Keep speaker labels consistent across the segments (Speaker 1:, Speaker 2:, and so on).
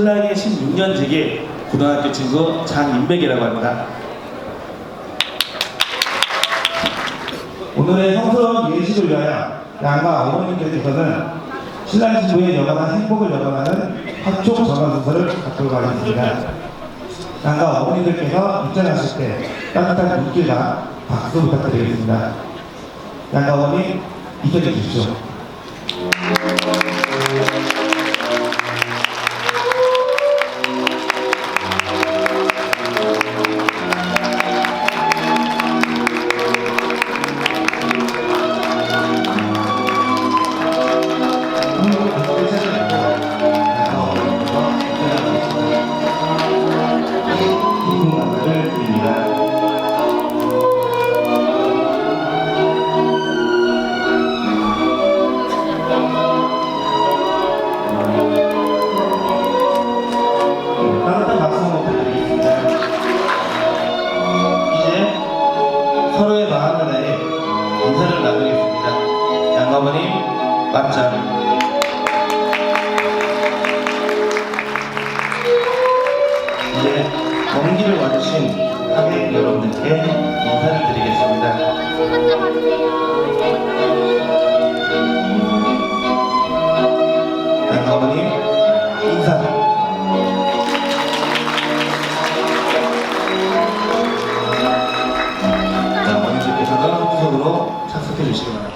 Speaker 1: 신랑의 16년 지기 고등학교 친구 장인백이라고 합니다. 오늘의 성스러운 예식을 위하여 양가 어머님께서는 신랑 신부의 영원한 행복을 영원하는 합촉 전화 순서를 갖도록 하겠습니다. 양가 어머님들께서 입장하실 때 따뜻한 눈길과 박수 부탁드리겠습니다. 양가 어머니 입장해 주십시오.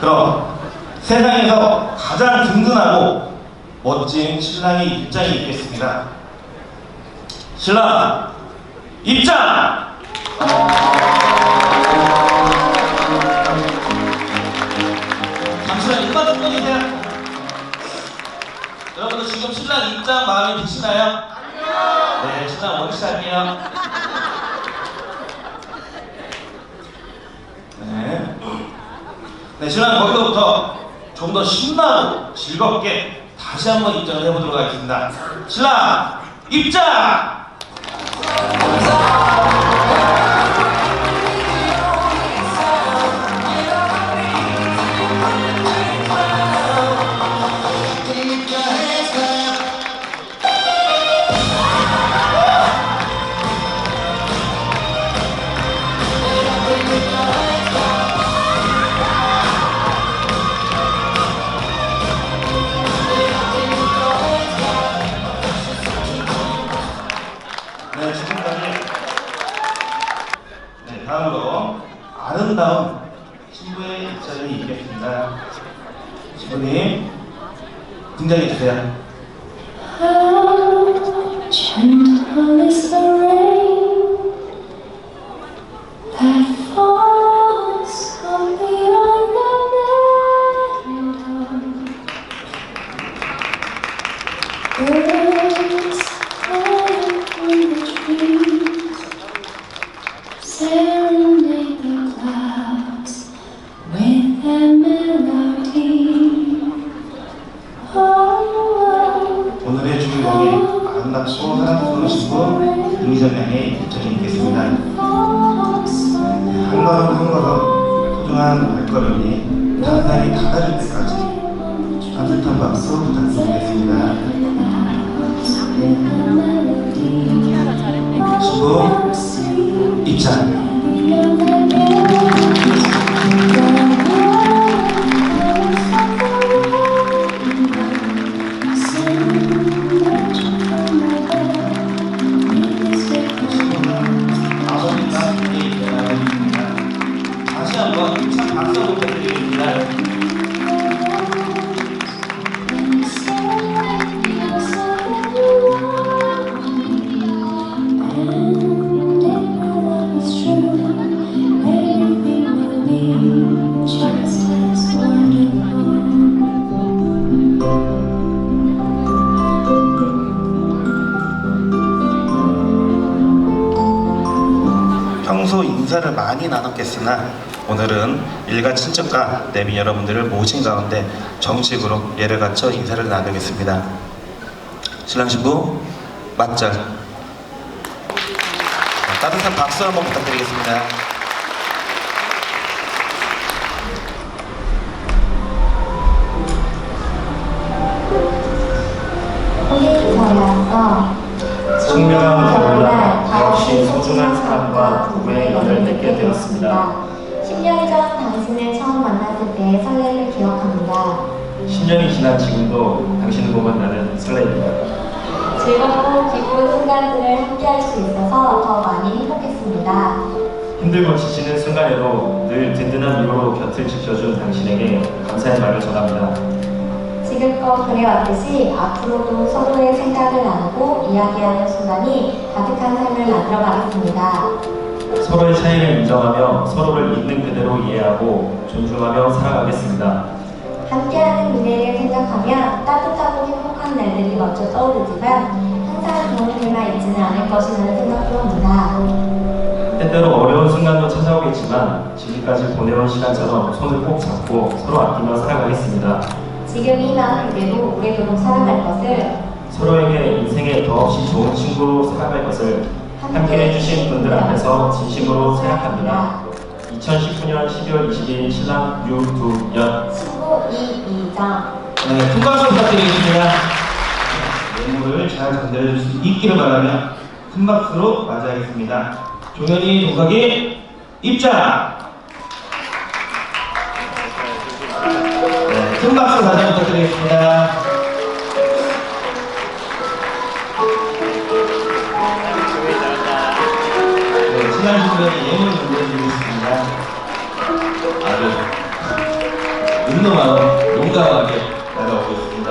Speaker 1: 그럼 세상에서 가장 든든하고 멋진 신랑의 입장이 있겠습니다. 신랑 입장! 잠시만 입만 좀 꺼주세요. 여러분들 지금 신랑 입장 마음에 드시나요? 네, 신랑 원시 할게요. 네. 네, 신랑 거기서부터 좀 더 신나고 즐겁게 다시 한번 입장을 해보도록 하겠습니다. 신랑 입장! 박수 부탁드리겠습니다. 평소 인사를 많이 나눴겠으나 오늘은 일간 친척과 내비 여러분들을 모신 가운데 정식으로 예를 갖춰 인사를 나누겠습니다. 신랑 신부 맞절 따뜻한 박수 한번 부탁드리겠습니다.
Speaker 2: 청명한 겨울날 다없이 소중한 사람과 부부의
Speaker 3: 연을 맺게 되었습니다.
Speaker 4: 1 0년 당신을 처음 만났을 때의 설렘을 기억합니다.
Speaker 3: 10년이 지난 지금도 당신을 보면 나는 설레입니다.
Speaker 4: 즐겁고 기쁜 순간들을 함께할 수 있어서 더 많이 행복했습니다.
Speaker 3: 힘들고 지치는 순간에도 늘 든든한 위로로 곁을 지켜준 당신에게 감사의 말을 전합니다.
Speaker 4: 지금껏 그래왔듯이 앞으로도 서로의 생각을 나누고 이야기하는 순간이 가득한 삶을 만들어가겠습니다.
Speaker 3: 서로의 차이를 인정하며 서로를 있는 그대로 이해하고 존중하며 살아가겠습니다.
Speaker 4: 함께하는 미래를 생각하면 따뜻하고 행복한 날들이 먼저 떠오르지만 항상 좋은 일만 있지는 않을 것이라는 생각도 합니다.
Speaker 3: 때때로 어려운 순간도 찾아오겠지만 지금까지 보내온 시간처럼 손을 꼭 잡고 서로 아끼며 살아가겠습니다.
Speaker 4: 지금 이 마음 그대로 오래도록 살아갈 것을
Speaker 3: 서로에게 인생에 더없이 좋은 친구로 살아갈 것을 함께 해 주신 분들 앞에서 진심으로 생각합니다. 2019년 12월 22일 신랑 유두연
Speaker 4: 신부 이이정
Speaker 1: 네, 큰 박수 부탁드리겠습니다. 예물을 잘 전달해 줄 수 있기를 바라며 큰 박수로 맞이하겠습니다. 종현이 동각이 입장! 네, 큰 박수 다시 부탁드리겠습니다. 네, 신랑 신부의 예물 전달해드리겠습니다. 아주 운동하고 용감하게 나가고 있습니다.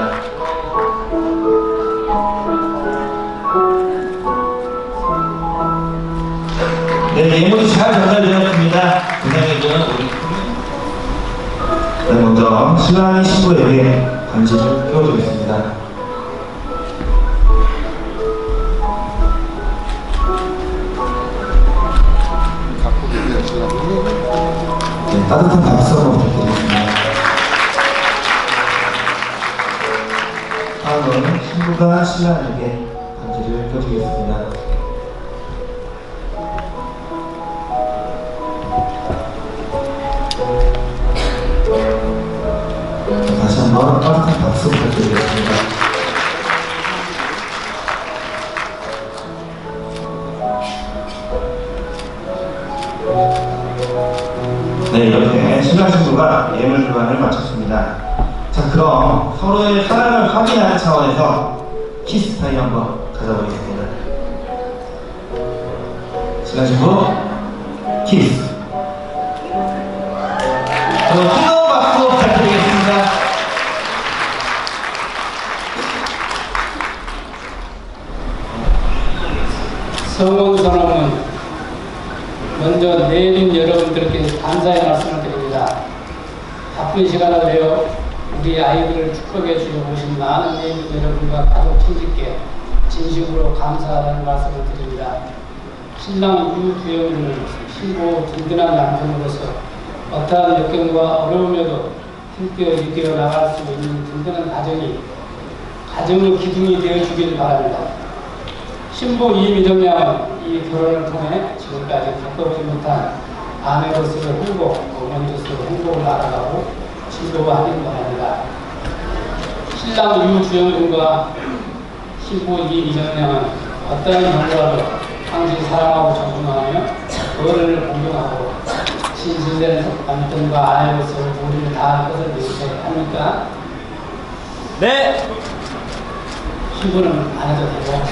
Speaker 1: 네, 예물이 잘 전달되었습니다. 고생해준 우리 네, 먼저 신랑이 신부에게 반지를 끼워주겠습니다. 따뜻한 박수 한번 부탁드리겠습니다. 다음은 신부가 신랑에게 반지를 껴주겠습니다. 다시 한번 따뜻한 박수 부탁드리겠습니다. 네, 이렇게 신랑 신부가 예물 교환을 마쳤습니다. 자, 그럼 서로의 사랑을 확인하는 차원에서 키스 타임 한번 가져보겠습니다. 신랑 신부 키스. 그럼 뜨거운 박수 부탁드리겠습니다.
Speaker 5: 성원선언은 먼저 내린 여러분들께 감사의 말씀을 드립니다. 바쁜 시간을 내어 우리 아이들을 축복해 주려 오신 많은 내린 여러분과 가족 친지께 진심으로 감사하다는 말씀을 드립니다. 신랑 유두영은 신고 든든한 남편으로서 어떠한 역경과 어려움에도 힘껏 이끌어 나갈 수 있는 든든한 가정이 가정의 기둥이 되어 주길 바랍니다. 신부 이미정 양은 이 결혼을 통해 지금까지 겪어보지 못한 아내로서의 행복, 어머니로서의 행복을 알아가고 즐거워하길 바랍니다. 신랑 유주영군과 신부 이미정 양은 어떠한 경우라도 항상 사랑하고 존중하며 어른을 공경하고 신실된 남편과 아내로서 우리를 다할 것을 믿으십니까?
Speaker 3: 네!
Speaker 5: 신부는 안 해도 되고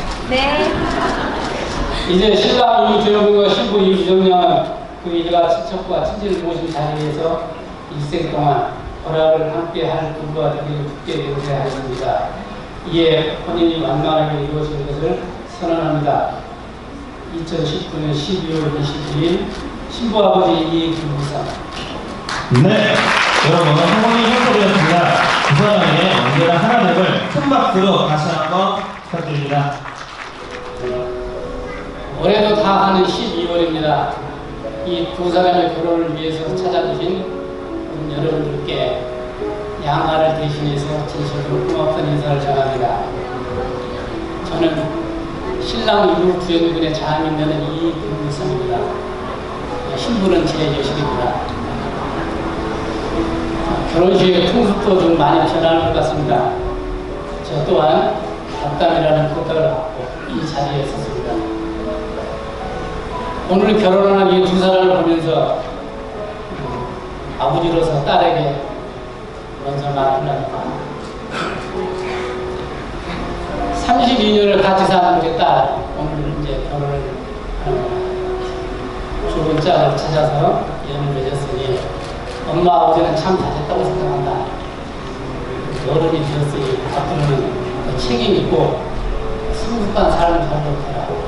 Speaker 5: 이제 신랑 이주영과 신부 이정량은 그 일가 친척과 친지를 모신 자리에서 일생 동안 허락을 함께 할 분과 되기를 굳게 용서하였습니다. 이에 혼인이 완만하게 이루어진 것을 선언합니다. 2019년 12월 22일 신부 아버지 이김부상
Speaker 1: 네, 여러분 성공이 형성되었습니다. 두 사람에게 언제나 하나됨을 큰 박수로 다시 한번 부탁드립니다.
Speaker 5: 올해도 다 하는 12월입니다. 이 두 사람의 결혼을 위해서 찾아주신 여러분들께 양가를 대신해서 진심으로 고맙다는 인사를 전합니다. 저는 신랑 유주연군의 자민되는 이금무성입니다. 신부는 제 여식입니다. 결혼식의 풍습도 좀 많이 변할 것 같습니다. 저 또한 덕담이라는 부탁을 받고 이 자리에 섰습니다. 오늘 결혼하는 이 두 사람을 보면서 아버지로서 딸에게 먼저 합니다. 32년을 같이 사는 우리 딸 오늘 이제 결혼을 거야. 좋은 짝을 찾아서 연을 맺었으니 엄마 아버지는 참 잘했다고 생각한다. 어른이 되었으니 앞으로는 더 책임 있고 성숙한 삶을 살도록 해라.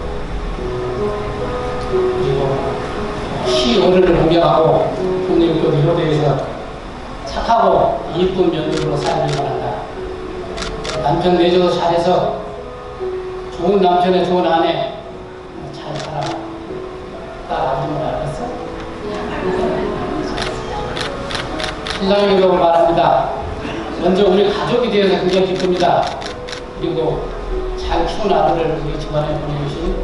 Speaker 5: 시 어른을 공경하고 국립교 효대에서 착하고 이쁜 며느리로 살길 바란다. 남편 내조도 잘해서 좋은 남편의 좋은 아내 잘 살아. 딸 아줌마 알았어? 신랑에게도 말합니다. 먼저 우리 가족이 되어서 굉장히 기쁩니다. 그리고 잘 키운 아들을 우리 집안에 보내주신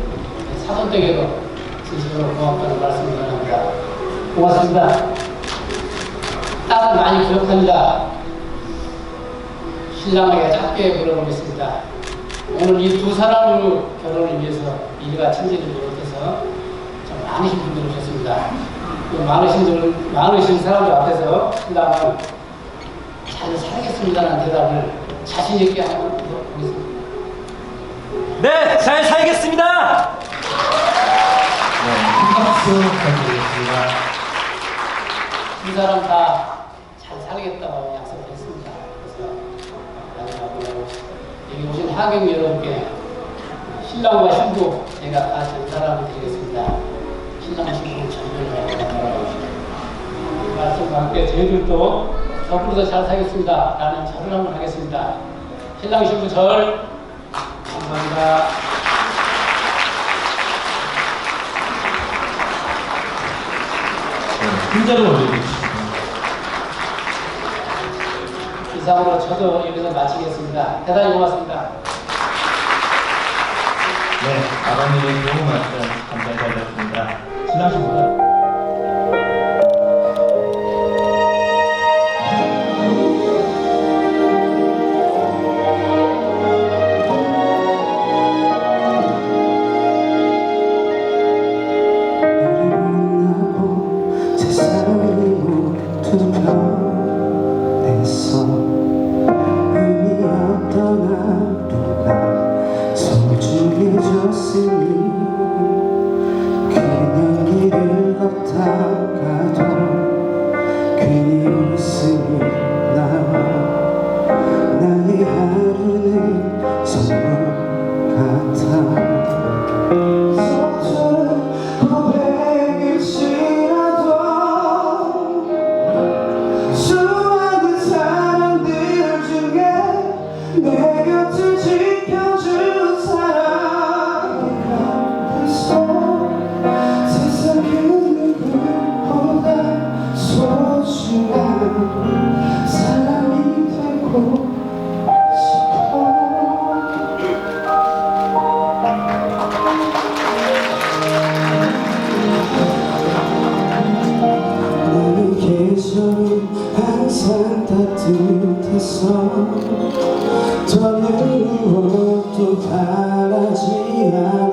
Speaker 5: 사돈댁에도 진심으로 고맙다는 말씀을 전합니다. 고맙습니다. 딸은 많이 기억합니다. 신랑에게 짧게 물어보겠습니다. 오늘 이 두 사람을 결혼을 위해서 일가 친지를 비롯해서 좀 많으신 분들이 오셨습니다. 그 많으신 분, 많으신 사람들 앞에서 신랑은 잘 살겠습니다라는 대답을 자신 있게 한번 보겠습니다.
Speaker 6: 네, 잘 살겠습니다.
Speaker 1: 박수 부탁드리겠습니다.
Speaker 5: 두 사람 다 잘 살겠다고 약속했습니다. 그래서 마지막으로 여기 오신 하객 여러분께 신랑과 신부 제가 다 전사람을 드리겠습니다. 신랑 신부 이 말씀과 함께 저희들도 앞으로도 잘 살겠습니다. 라는 절을 한번 하겠습니다. 신랑 신부 절 감사합니다.
Speaker 1: 흰자를 올려주십시오.
Speaker 5: 이상으로 저도 여기서 마치겠습니다. 대단히 고맙습니다.
Speaker 1: 네, 아버님의 말씀 감사히 잘 들었습니다. 신랑 신부는
Speaker 7: 더는 무엇도 바라지 않아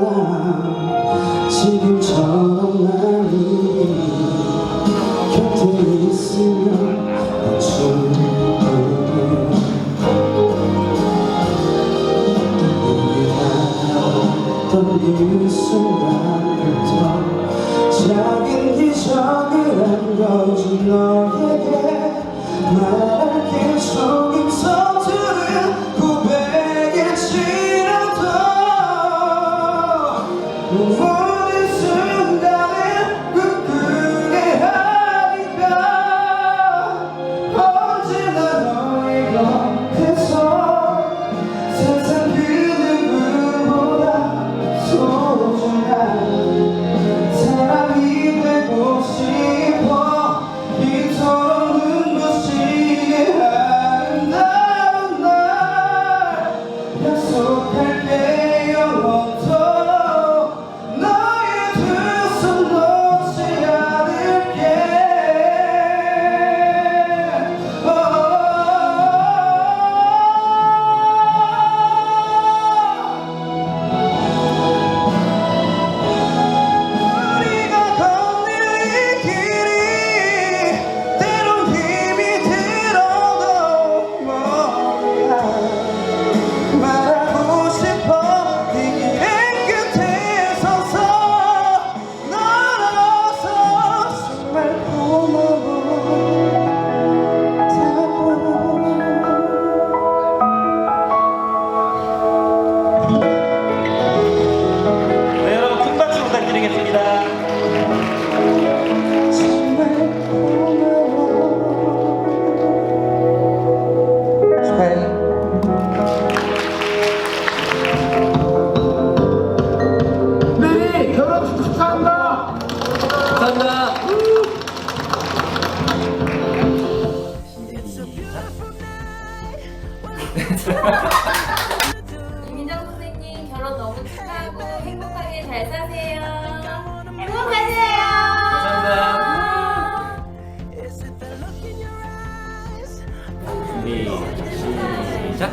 Speaker 7: 준비 시작.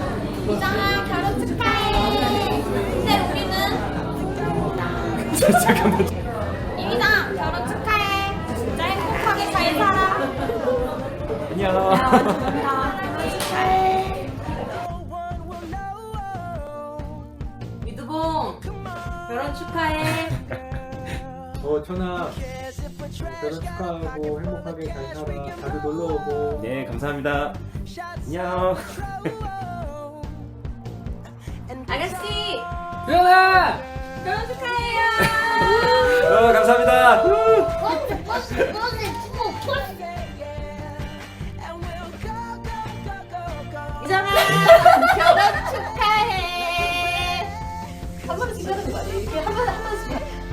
Speaker 7: 이미상 결혼 축하해. 진짜 행복하게 잘 살아.
Speaker 6: 안녕.
Speaker 8: 미드봉 결혼 축하해.
Speaker 9: 어 천아. 결혼 축하하고 행복하게 잘 살아. 자주 놀러 오고.
Speaker 6: 네, 감사합니다. 안녕.
Speaker 8: 아가씨
Speaker 5: 수연아!
Speaker 8: 결혼 축하해요.
Speaker 6: 어, 감사합니다.
Speaker 8: 이정아 결혼 축하해. 한 번씩 하는 거 아니야? 이렇게 한 번, 한 번씩.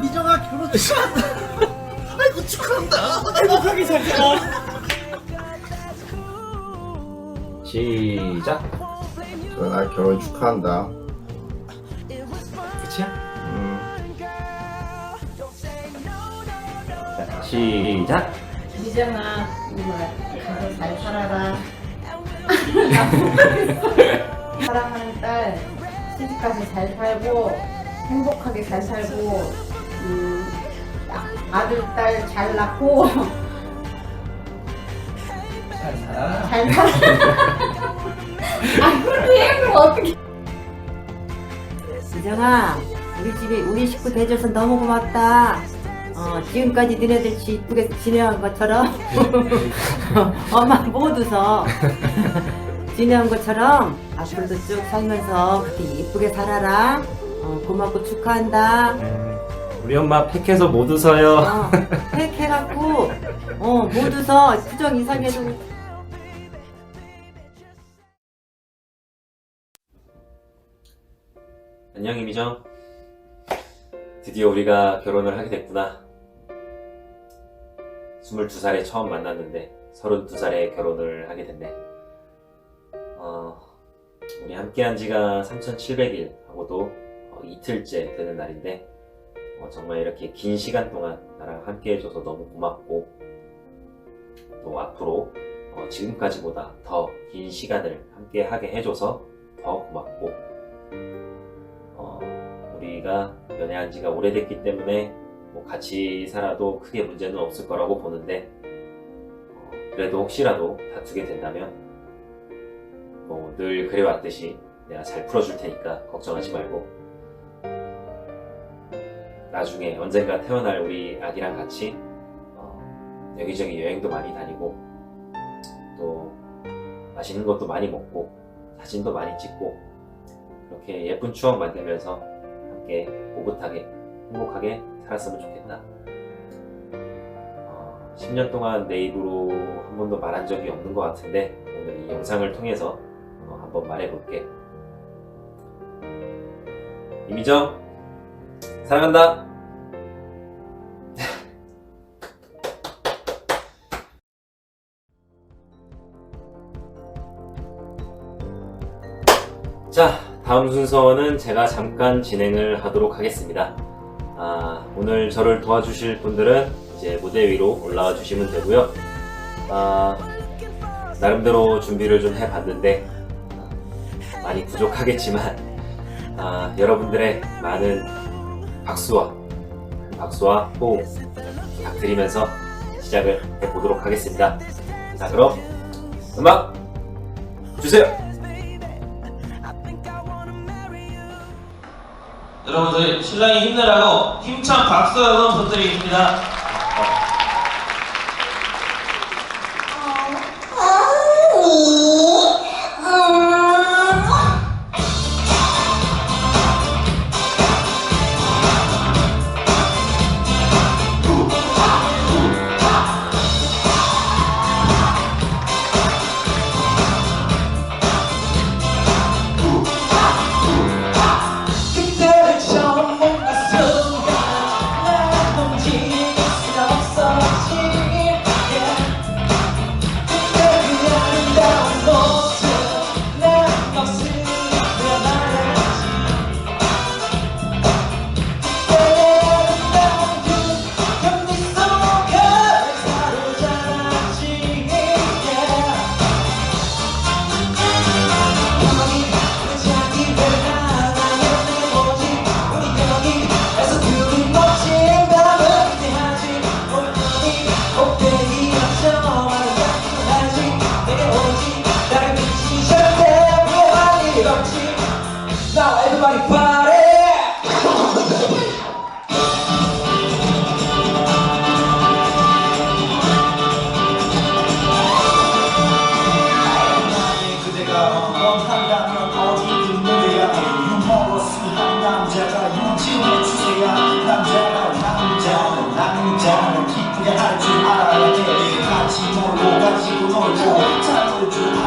Speaker 7: 미정아 결혼 축하한다 아이고 축하한다 행복하게 잘 살아
Speaker 6: 시작.
Speaker 10: 나 결혼 축하한다.
Speaker 6: 끝이야?
Speaker 10: 음,
Speaker 6: 자, 시작.
Speaker 8: 이정아 정말 가서 잘 살아라. 사랑하는 딸 시집까지 잘 살고 행복하게 잘 살고 음, 아- 아들 딸 잘 낳고 잘 살아. 잘 살아. 아 그래 그럼 어떻게?
Speaker 11: 이정아, 우리 집에 우리 식구 대줘서 너무 고맙다. 어, 지금까지 너네들 지 이쁘게 지내온 것처럼 엄마 모두서 지내온 것처럼 앞으로도 쭉 살면서 그렇게 이쁘게 살아라. 어, 고맙고 축하한다.
Speaker 6: 우리 엄마 팩해서 못 웃어요.
Speaker 11: 어, 팩 해갖고 어, 모두서 수정 이상해도
Speaker 3: 안녕 이미정. 드디어 우리가 결혼을 하게 됐구나. 22살에 처음 만났는데 32살에 결혼을 하게 됐네. 어, 우리 함께한 지가 3700일 하고도 어, 이틀째 되는 날인데 어, 정말 이렇게 긴 시간 동안 나랑 함께 해줘서 너무 고맙고 또 앞으로 어, 지금까지보다 더 긴 시간을 함께 하게 해줘서 더 고맙고 어, 우리가 연애한 지가 오래됐기 때문에 뭐 같이 살아도 크게 문제는 없을 거라고 보는데 어, 그래도 혹시라도 다투게 된다면 뭐 늘 그래왔듯이 내가 잘 풀어줄 테니까 걱정하지 말고 나중에 언젠가 태어날 우리 아기랑 같이 어, 여기저기 여행도 많이 다니고 또 맛있는 것도 많이 먹고 사진도 많이 찍고 그렇게 예쁜 추억 만들면서 함께 오붓하게 행복하게 살았으면 좋겠다. 어, 10년 동안 내 입으로 한 번도 말한 적이 없는 것 같은데 오늘 이 영상을 통해서 어, 한번 말해볼게. 이미정 사랑한다. 자, 다음 순서는 제가 잠깐 진행을 하도록 하겠습니다. 아, 오늘 저를 도와주실 분들은 이제 무대 위로 올라와 주시면 되고요. 아, 나름대로 준비를 좀 해봤는데 아, 많이 부족하겠지만 아, 여러분들의 많은 박수와 박수와 호응 부탁드리면서 시작을 해보도록 하겠습니다. 자, 그럼 음악 주세요.
Speaker 12: 여러분들 신랑이 힘내라고 힘찬 박수 한번 부탁드리겠습니다. 我只能在乎知道。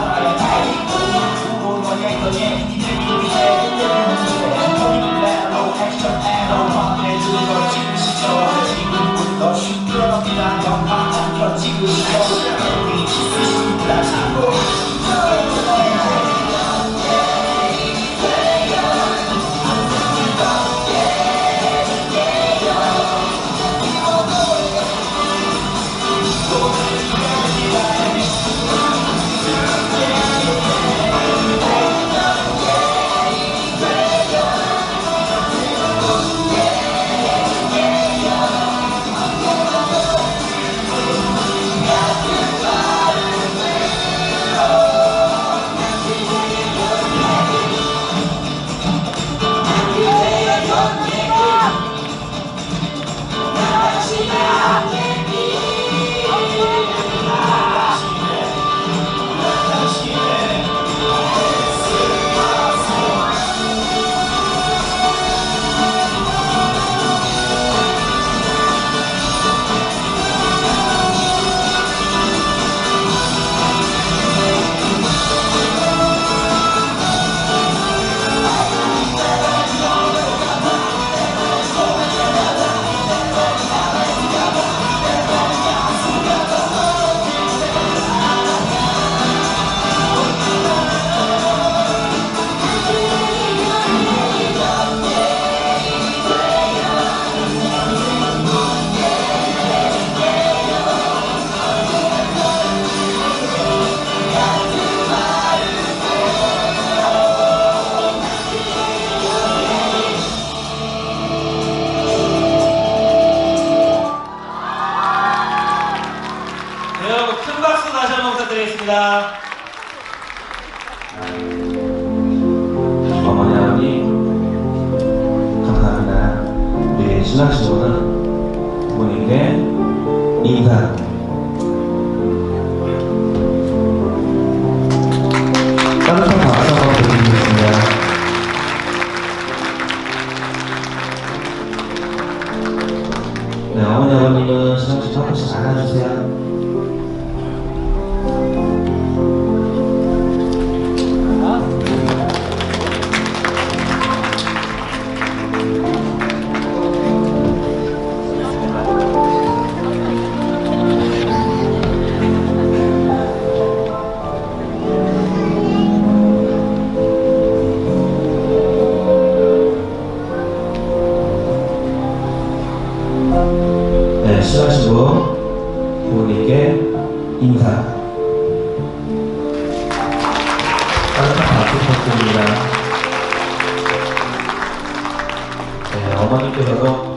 Speaker 12: 네,
Speaker 1: 어머니께서도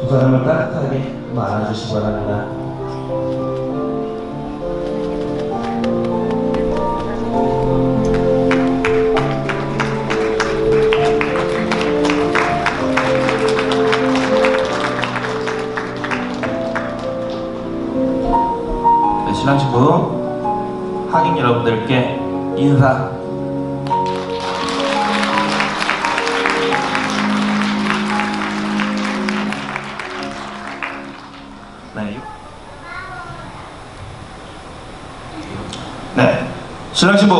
Speaker 1: 두 사람을 따뜻하게 한번 안아주시기 바랍니다. 네, 신앙 친구 하객 여러분들께 인사 신랑 씨 뭐.